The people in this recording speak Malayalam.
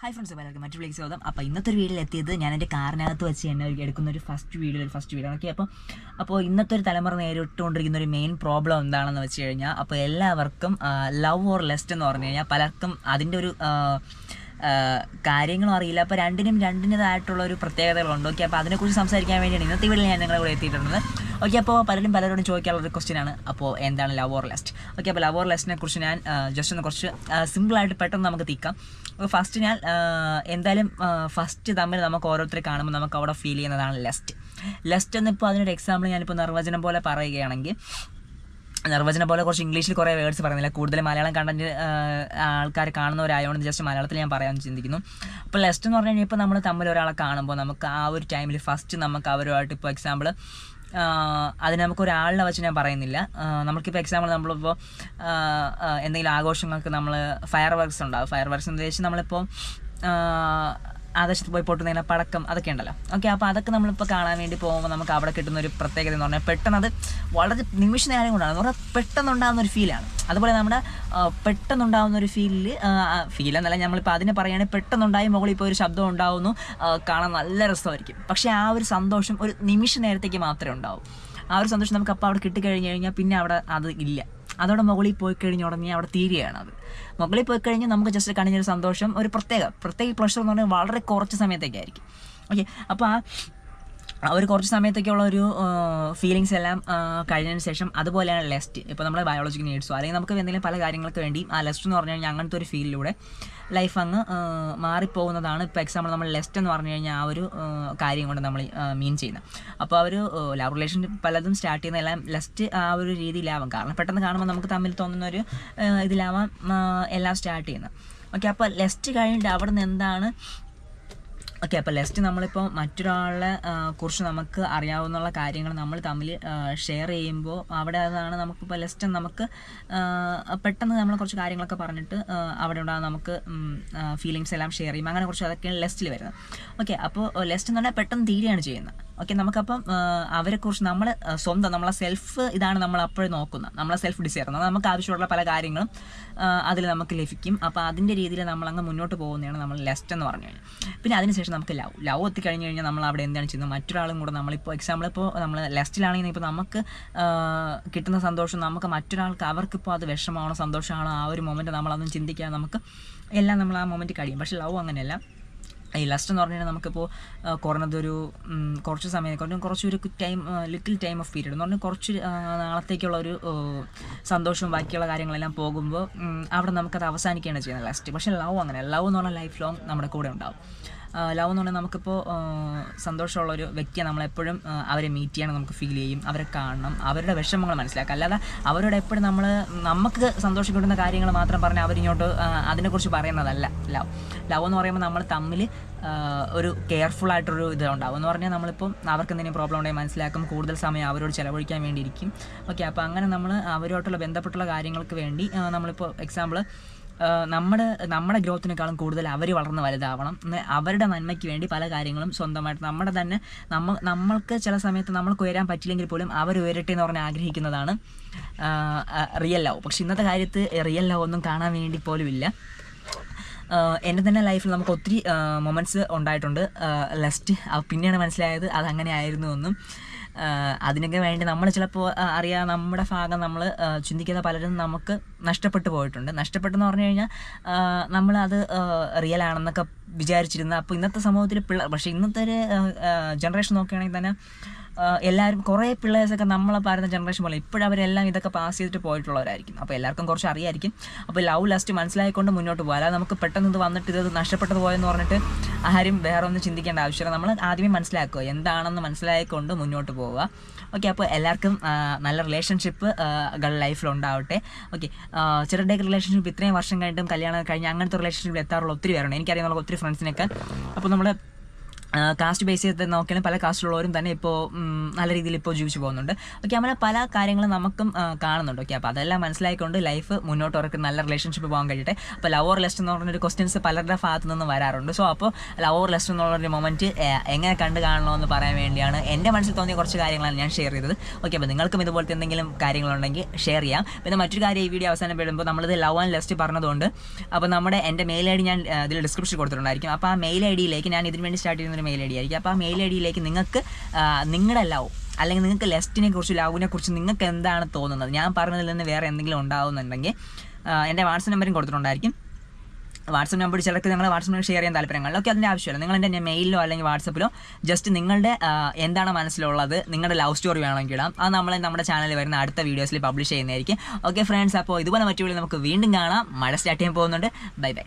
ഹായ് ഫ്രണ്ട്സ് എല്ലാവർക്കും മറ്റു വിളിക്ക് സ്വാഗതം. അപ്പോൾ ഇന്നത്തെ വീഡിയോയിൽ എത്തിയത് ഞാൻ എന്റെ കാറിനകത്ത് വെച്ച് എന്നെ എടുക്കുന്ന ഒരു ഫസ്റ്റ് വീഡിയോ ഒരു ഫസ്റ്റ് വീഡിയോ ഓക്കെ അപ്പോൾ അപ്പോൾ ഇന്നത്തെ ഒരു തലമുറ നേരിട്ടുകൊണ്ടിരിക്കുന്ന ഒരു മെയിൻ പ്രോബ്ലം എന്താണെന്ന് വെച്ച് കഴിഞ്ഞാൽ അപ്പോൾ എല്ലാവർക്കും ലവ് ഓർ ലെസ്റ്റ് എന്ന് പറഞ്ഞു കഴിഞ്ഞാൽ പലർക്കും അതിന്റെ ഒരു കാര്യങ്ങളും അറിയില്ല. അപ്പോൾ രണ്ടിനും രണ്ടിന്റെതായിട്ടുള്ള ഒരു പ്രത്യേകതകളുണ്ട്. ഓക്കെ അപ്പോൾ അതിനെക്കുറിച്ച് സംസാരിക്കാൻ വേണ്ടിയാണ് ഇന്നത്തെ വീട്ടിൽ ഞാൻ നിങ്ങളെ കൂടെ എത്തിയിട്ടുള്ളത്. ഓക്കെ അപ്പോൾ പലരും പലരോടും ചോദിക്കാനുള്ള ഒരു ക്വസ്റ്റ്യൻ ആണ്. അപ്പോൾ എന്താണ് ലവ് ഓർ ലെസ്റ്റ് ഓക്കെ അപ്പോൾ ലവ് ഓർ ലെസ്റ്റിനെ കുറിച്ച് ഞാൻ ജസ്റ്റ് ഒന്ന് കുറച്ച് സിമ്പിളായിട്ട് പെട്ടെന്ന് നമുക്ക് തീക്കാം. അപ്പോൾ ഫസ്റ്റ് ഞാൻ എന്തായാലും ഫസ്റ്റ് തമ്മിൽ നമുക്ക് ഓരോരുത്തരെ കാണുമ്പോൾ നമുക്ക് അവിടെ ഫീൽ ചെയ്യുന്നതാണ് ലെസ്റ്റ് ലെസ്റ്റ് എന്നിപ്പോൾ അതിനൊരു എക്സാമ്പിൾ ഞാനിപ്പോൾ നിർവചനം പോലെ പറയുകയാണെങ്കിൽ നിർവചനം പോലെ കുറച്ച് ഇംഗ്ലീഷിൽ കുറേ വേർഡ്സ് പറയുന്നില്ല. കൂടുതൽ മലയാളം കണ്ടന്റ് ആൾക്കാർ കാണുന്നവരായതുകൊണ്ട് ജസ്റ്റ് മലയാളത്തിൽ ഞാൻ പറയാമെന്ന് ചിന്തിക്കുന്നു. അപ്പോൾ ലെസ്റ്റ് എന്ന് പറഞ്ഞു കഴിഞ്ഞാൽ ഇപ്പോൾ നമ്മൾ തമ്മിൽ ഒരാളെ കാണുമ്പോൾ നമുക്ക് ആ ഒരു ടൈമിൽ ഫസ്റ്റ് നമുക്ക് അവരുമായിട്ട് ഇപ്പോൾ എക്സാമ്പിൾ അതിന് നമുക്ക് ഒരാളിനെ വെച്ച് ഞാൻ പറയുന്നില്ല. നമുക്കിപ്പോൾ എക്സാമ്പിൾ നമ്മളിപ്പോൾ എന്തെങ്കിലും ആഘോഷങ്ങൾക്ക് നമ്മൾ ഫയർ വർക്ക്സ് ഉണ്ടാവും. ഫയർ വർക്ക്സ് എന്ന് ഉദ്ദേശിച്ച് നമ്മളിപ്പോൾ ആകാശത്ത് പോയി പൊട്ടുന്നതിന് പടക്കം അതൊക്കെ ഉണ്ടല്ലോ. ഓക്കെ അപ്പോൾ അതൊക്കെ നമ്മളിപ്പോൾ കാണാൻ വേണ്ടി പോകുമ്പോൾ നമുക്ക് അവിടെ കിട്ടുന്ന ഒരു പ്രത്യേകത എന്ന് പറഞ്ഞാൽ പെട്ടെന്ന് അത് വളരെ നിമിഷ നേരം കൊണ്ടാണ്. എന്ന് പറഞ്ഞാൽ പെട്ടെന്നുണ്ടാകുന്ന ഒരു ഫീലാണ് അതുപോലെ നമ്മുടെ പെട്ടെന്നുണ്ടാകുന്ന ഒരു ഫീലിൽ ഫീൽ എന്നല്ല നമ്മളിപ്പോൾ അതിനെ പറയുകയാണെങ്കിൽ പെട്ടെന്നുണ്ടായി മുകളിൽ ഇപ്പോൾ ഒരു ശബ്ദം ഉണ്ടാവുന്നു കാണാൻ നല്ല രസമായിരിക്കും. പക്ഷേ ആ ഒരു സന്തോഷം ഒരു നിമിഷ നേരത്തേക്ക് മാത്രമേ ഉണ്ടാവൂ. ആ ഒരു സന്തോഷം നമുക്ക് അപ്പോൾ അവിടെ കിട്ടിക്കഴിഞ്ഞ് കഴിഞ്ഞാൽ പിന്നെ അവിടെ അത് ഇല്ല. അതോടെ മുകളിൽ പോയി കഴിഞ്ഞ ഉടനെ അവിടെ തീരുകയാണ് അത്. മുകളിൽ പോയി കഴിഞ്ഞാൽ നമുക്ക് ജസ്റ്റ് കണിഞ്ഞൊരു സന്തോഷം ഒരു പ്രത്യേക പ്രത്യേക പ്ലഷർ എന്ന് പറഞ്ഞാൽ വളരെ കുറച്ച് സമയത്തേക്കായിരിക്കും. ഓക്കെ അപ്പോൾ ആ ആ ഒരു കുറച്ച് സമയത്തൊക്കെ ഉള്ള ഒരു ഫീലിങ്സ് എല്ലാം കഴിഞ്ഞതിന് ശേഷം അതുപോലെയാണ് ലെസ്റ്റ് ഇപ്പോൾ നമ്മൾ ബയോളജിക്കൽ നീഡ്സോ അല്ലെങ്കിൽ നമുക്ക് എന്തെങ്കിലും പല കാര്യങ്ങൾക്ക് വേണ്ടി ആ ലെസ്റ്റ് എന്ന് പറഞ്ഞു കഴിഞ്ഞാൽ അങ്ങനത്തെ ഒരു ഫീലിലൂടെ ലൈഫ് അങ്ങ് മാറിപ്പോകുന്നതാണ് ഇപ്പോൾ എക്സാമ്പിൾ നമ്മൾ ലെസ്റ്റ് എന്ന് പറഞ്ഞു കഴിഞ്ഞാൽ ആ ഒരു കാര്യം കൊണ്ട് നമ്മൾ മീൻ ചെയ്യുന്നത് അപ്പോൾ ആ ഒരു ലവ് റിലേഷൻ പലതും സ്റ്റാർട്ട് ചെയ്യുന്ന എല്ലാം ലെസ്റ്റ് ആ ഒരു രീതിയിലാവാം. കാരണം പെട്ടെന്ന് കാണുമ്പോൾ നമുക്ക് തമ്മിൽ തോന്നുന്ന ഒരു ഇതിലാവാം എല്ലാം സ്റ്റാർട്ട് ചെയ്യുന്നത് ഓക്കെ അപ്പോൾ ലെസ്റ്റ് കഴിഞ്ഞിട്ട് അവിടെ നിന്ന് എന്താണ് ഓക്കെ അപ്പോൾ ലെസ്റ്റ് നമ്മളിപ്പോൾ മറ്റൊരാളെ കുറിച്ച് നമുക്ക് അറിയാവുന്ന കാര്യങ്ങൾ നമ്മൾ തമ്മിൽ ഷെയർ ചെയ്യുമ്പോൾ അവിടെ അതാണ് നമുക്കിപ്പോൾ ലെസ്റ്റ് നമുക്ക് പെട്ടെന്ന് നമ്മൾ കുറച്ച് കാര്യങ്ങളൊക്കെ പറഞ്ഞിട്ട് അവിടെ ഉണ്ടാകുന്ന നമുക്ക് ഫീലിങ്സ് എല്ലാം ഷെയർ ചെയ്യും. അങ്ങനെ കുറച്ച് അതൊക്കെയാണ് ലെസ്റ്റിൽ വരുന്നത്. ഓക്കെ അപ്പോൾ ലെസ്റ്റ് എന്ന് പറഞ്ഞാൽ പെട്ടെന്ന് തീരുകയാണ് ചെയ്യുന്നത്. ഓക്കെ നമുക്കപ്പം അവരെക്കുറിച്ച് നമ്മൾ സ്വന്തം നമ്മളെ സെൽഫ് ഇതാണ് നമ്മൾ അപ്പോഴും നോക്കുന്നത്. നമ്മളെ സെൽഫ് ഡിസൈർ നമുക്ക് ആവശ്യമുള്ള പല കാര്യങ്ങളും അതിൽ നമുക്ക് ലഭിക്കും. അപ്പോൾ അതിന്റെ രീതിയിൽ നമ്മൾ അങ്ങ് മുന്നോട്ട് പോകുന്നതാണ് നമ്മൾ ലെസ്റ്റ് എന്ന് പറഞ്ഞു കഴിഞ്ഞാൽ. പിന്നെ അതിനുശേഷം നമുക്ക് ലവ് ലവ് എത്തിക്കഴിഞ്ഞ് കഴിഞ്ഞാൽ നമ്മൾ അവിടെ എന്താണ് ചെയ്യുന്നത്? മറ്റൊരാളും കൂടെ നമ്മളിപ്പോൾ എക്സാമ്പിൾ ഇപ്പോൾ നമ്മൾ ലെസ്റ്റിലാണെങ്കിൽ ഇപ്പോൾ നമുക്ക് കിട്ടുന്ന സന്തോഷം നമുക്ക് മറ്റൊരാൾക്ക് അവർക്കിപ്പോൾ അത് വിഷമമാണോ സന്തോഷമാണോ ആ ഒരു മൊമെന്റ് നമ്മളതൊന്നും ചിന്തിക്കാതെ നമുക്ക് എല്ലാം നമ്മൾ ആ മൊമെന്റ് കഴിയും. പക്ഷേ ലവ് അങ്ങനെയല്ല. ഈ ലസ്റ്റ് എന്ന് പറഞ്ഞാൽ നമുക്കിപ്പോൾ കുറഞ്ഞതൊരു കുറച്ച് സമയം കുറഞ്ഞ കുറച്ചൊരു time little time of period എന്ന് പറഞ്ഞാൽ കുറച്ച് നാളത്തേക്കുള്ള ഒരു സന്തോഷവും ബാക്കിയുള്ള കാര്യങ്ങളെല്ലാം പോകുമ്പോൾ അവിടെ നമുക്കത് അവസാനിക്കുകയാണ് ചെയ്യുന്നത് ലസ്റ്റ് പക്ഷേ ലവ് അങ്ങനെ ലവ് എന്ന് പറഞ്ഞാൽ ലൈഫ് ലോങ് നമ്മുടെ കൂടെ ഉണ്ടാവും. ലവ് എന്ന് പറഞ്ഞാൽ നമുക്കിപ്പോൾ സന്തോഷമുള്ള ഒരു വ്യക്തിയെ നമ്മളെപ്പോഴും അവരെ മീറ്റ് ചെയ്യണം നമുക്ക് ഫീൽ ചെയ്യും അവരെ കാണണം അവരുടെ വിഷമങ്ങൾ മനസ്സിലാക്കുക അല്ലാതെ അവരോട് എപ്പോഴും നമ്മൾ നമുക്ക് സന്തോഷം കിട്ടുന്ന കാര്യങ്ങൾ മാത്രം പറഞ്ഞ് അവരിങ്ങോട്ട് അതിനെക്കുറിച്ച് പറയുന്നതല്ല. ലവ് ലവ് എന്ന് പറയുമ്പോൾ നമ്മൾ തമ്മിൽ ഒരു കെയർഫുൾ ആയിട്ടൊരു ഇത് ഉണ്ടാവും എന്ന് പറഞ്ഞാൽ നമ്മളിപ്പം അവർക്ക് എന്തെങ്കിലും പ്രോബ്ലം ഉണ്ടെങ്കിൽ മനസ്സിലാക്കും കൂടുതൽ സമയം അവരോട് ചിലവഴിക്കാൻ വേണ്ടിയിരിക്കും. ഓക്കെ അപ്പോൾ അങ്ങനെ നമ്മൾ അവരോട്ടുള്ള ബന്ധപ്പെട്ടുള്ള കാര്യങ്ങൾക്ക് വേണ്ടി നമ്മളിപ്പോൾ എക്സാമ്പിൾ നമ്മുടെ നമ്മുടെ ഗ്രോത്തിനേക്കാളും കൂടുതൽ അവർ വളർന്ന് വലുതാവണം. അവരുടെ നന്മയ്ക്ക് വേണ്ടി പല കാര്യങ്ങളും സ്വന്തമായിട്ട് നമ്മുടെ തന്നെ നമ്മ നമ്മൾക്ക് ചില സമയത്ത് നമ്മൾക്ക് ഉയരാൻ പറ്റില്ലെങ്കിൽ പോലും അവർ ഉയരട്ടെ എന്ന് പറഞ്ഞ് ആഗ്രഹിക്കുന്നതാണ്. റിയൽ ലവ് പക്ഷെ ഇന്നത്തെ കാര്യത്ത് റിയൽ ലവ് ഒന്നും കാണാൻ വേണ്ടി പോലും ഇല്ല. എന്റെ തന്നെ ലൈഫിൽ നമുക്ക് ഒത്തിരി മൊമെന്റ്സ് ഉണ്ടായിട്ടുണ്ട്. ലെസ്റ്റ് പിന്നെയാണ് മനസ്സിലായത്. അതങ്ങനെ ആയിരുന്നു എന്നും. അതിനൊക്കെ വേണ്ടി നമ്മൾ ചിലപ്പോൾ അറിയാം നമ്മുടെ ഭാഗം നമ്മൾ ചിന്തിക്കുന്ന പലരും നമുക്ക് നഷ്ടപ്പെട്ടു പോയിട്ടുണ്ട്. നഷ്ടപ്പെട്ടെന്ന് പറഞ്ഞു കഴിഞ്ഞാൽ നമ്മളത് റിയൽ ആണെന്നൊക്കെ വിചാരിച്ചിരുന്ന അപ്പോൾ ഇന്നത്തെ സമൂഹത്തിൽ പിള്ളേർ പക്ഷേ ഇന്നത്തെ ഒരു ജനറേഷൻ നോക്കുകയാണെങ്കിൽ തന്നെ എല്ലാവരും കുറേ പിള്ളേഴ്സൊക്കെ നമ്മളെ പറയുന്ന ജനറേഷൻ പോലെ ഇപ്പോഴവരെല്ലാം ഇതൊക്കെ പാസ് ചെയ്തിട്ട് പോയിട്ടുള്ളവരായിരിക്കും. അപ്പോൾ എല്ലാവർക്കും കുറച്ച് അറിയായിരിക്കും. അപ്പോൾ ലവ് ലാസ്റ്റ് മനസ്സിലായിക്കൊണ്ട് മുന്നോട്ട് പോകുക അല്ലാതെ നമുക്ക് പെട്ടെന്ന് ഇത് വന്നിട്ട് ഇത് നഷ്ടപ്പെട്ടത് പോയെന്ന് പറഞ്ഞിട്ട് ആരും വേറെ ഒന്നും ചിന്തിക്കേണ്ട ആവശ്യമില്ല. നമ്മൾ ആദ്യമേ മനസ്സിലാക്കുക എന്താണെന്ന് മനസ്സിലായിക്കൊണ്ട് മുന്നോട്ട് പോവുക. ഓക്കെ അപ്പോൾ എല്ലാവർക്കും നല്ല റിലേഷൻഷിപ്പ് ലൈഫിൽ ഉണ്ടാവട്ടെ. ഓക്കെ ചിലരുടെയൊക്കെ റിലേഷൻഷിപ്പ് ഇത്രയും വർഷം കഴിഞ്ഞിട്ടും കല്യാണം കഴിഞ്ഞ് അങ്ങനത്തെ റിലേഷൻഷിപ്പിൽ എത്താറുള്ള ഒത്തിരി പേരുണ്ട്. എനിക്കറിയാവുന്ന ഒത്തിരി ഫ്രണ്ട്സിനൊക്കെ അപ്പോൾ നമ്മൾ കാസ്റ്റ് ബേസ് ചെയ്ത് നോക്കിയാലും പല കാസ്റ്റിലുള്ളവരും തന്നെ ഇപ്പോൾ നല്ല രീതിയിൽ ഇപ്പോൾ ജീവിച്ചു പോകുന്നുണ്ട്. ഓക്കെ അങ്ങനെ പല കാര്യങ്ങളും നമുക്കും കാണുന്നുണ്ട്. ഓക്കെ അപ്പോൾ അതെല്ലാം മനസ്സിലായിക്കൊണ്ട് ലൈഫ് മുന്നോട്ട് അവർക്ക് നല്ല റിലേഷൻഷിപ്പ് പോകാൻ കഴിയട്ടെ. അപ്പോൾ ലവ് ഓർ ലെസ്റ്റ് എന്ന് പറഞ്ഞൊരു ക്വസ്റ്റ്യൻസ് പലരുടെ ഭാഗത്തു നിന്ന് വരാറുണ്ട്. സോ അപ്പോൾ ലവ് ഓർ ലെസ്റ്റ് എന്നുള്ളൊരു മൊമെന്റ് എങ്ങനെ കണ്ടു കാണണമെന്ന് പറയാൻ വേണ്ടിയാണ് എന്റെ മനസ്സിൽ തോന്നിയ കുറച്ച് കാര്യങ്ങളാണ് ഞാൻ ഷെയർ ചെയ്തത്. ഓക്കെ അപ്പോൾ നിങ്ങൾക്കും ഇതുപോലത്തെ എന്തെങ്കിലും കാര്യങ്ങളുണ്ടെങ്കിൽ ഷെയർ ചെയ്യാം. പിന്നെ മറ്റൊരു കാര്യം ഈ വീഡിയോ അവസാനം വരുമ്പോൾ നമ്മളിത് ലവ് ആൻഡ് ലെസ്റ്റ് പറഞ്ഞതുകൊണ്ട് അപ്പോൾ നമ്മുടെ എന്റെ മെയിൽ ഐ ഡി ഞാൻ ഇതിൽ ഡിസ്ക്രിപ്ഷൻ കൊടുത്തിട്ടുണ്ടായിരിക്കും. അപ്പോൾ ആ മെയിൽ ഐ ഡിയിലേക്ക് ഞാൻ ഇതിന് വേണ്ടി സ്റ്റാർട്ട് ചെയ്യുന്ന ഒരു മെയിൽ ഐ ഡി ആയിരിക്കും. അപ്പോൾ ആ മെയിൽ ഐ ഡിയിലേക്ക് നിങ്ങൾക്ക് നിങ്ങളുടെ ലവ് അല്ലെങ്കിൽ നിങ്ങൾക്ക് ലെസ്റ്റിനെ കുറിച്ച് ലവിനെ കുറിച്ച് നിങ്ങൾക്ക് എന്താണ് തോന്നുന്നത്? ഞാൻ പറഞ്ഞതിൽ നിന്ന് വേറെ എന്തെങ്കിലും ഉണ്ടാവുന്നുണ്ടെങ്കിൽ എന്റെ വാട്സപ്പ് നമ്പറും കൊടുത്തിട്ടുണ്ടായിരിക്കും. വാട്സപ്പ് നമ്പർ ചിലർക്ക് നിങ്ങൾ വാട്സപ്പ് നമ്പർ ഷെയർ ചെയ്യാൻ താല്പര്യങ്ങളിൽ ഒക്കെ അതിന്റെ ആവശ്യമില്ല. നിങ്ങൾ എന്റെ മെയിലിലോ അല്ലെങ്കിൽ വാട്സപ്പിലോ ജസ്റ്റ് നിങ്ങളുടെ എന്താണ് മനസ്സിലുള്ളത് നിങ്ങളുടെ ലവ് സ്റ്റോറി വേണമെങ്കിൽ ഇടാം. അത് നമ്മൾ നമ്മുടെ ചാനലിൽ വരുന്ന അടുത്ത വീഡിയോസിൽ പബ്ലിഷ് ചെയ്യുന്നതായിരിക്കും. ഓക്കെ ഫ്രണ്ട്സ് അപ്പോൾ ഇതുപോലെ മറ്റു നമുക്ക് വീണ്ടും കാണാം. മഴ സ്റ്റാർട്ട് ചെയ്യാൻ പോകുന്നുണ്ട്. Bye bye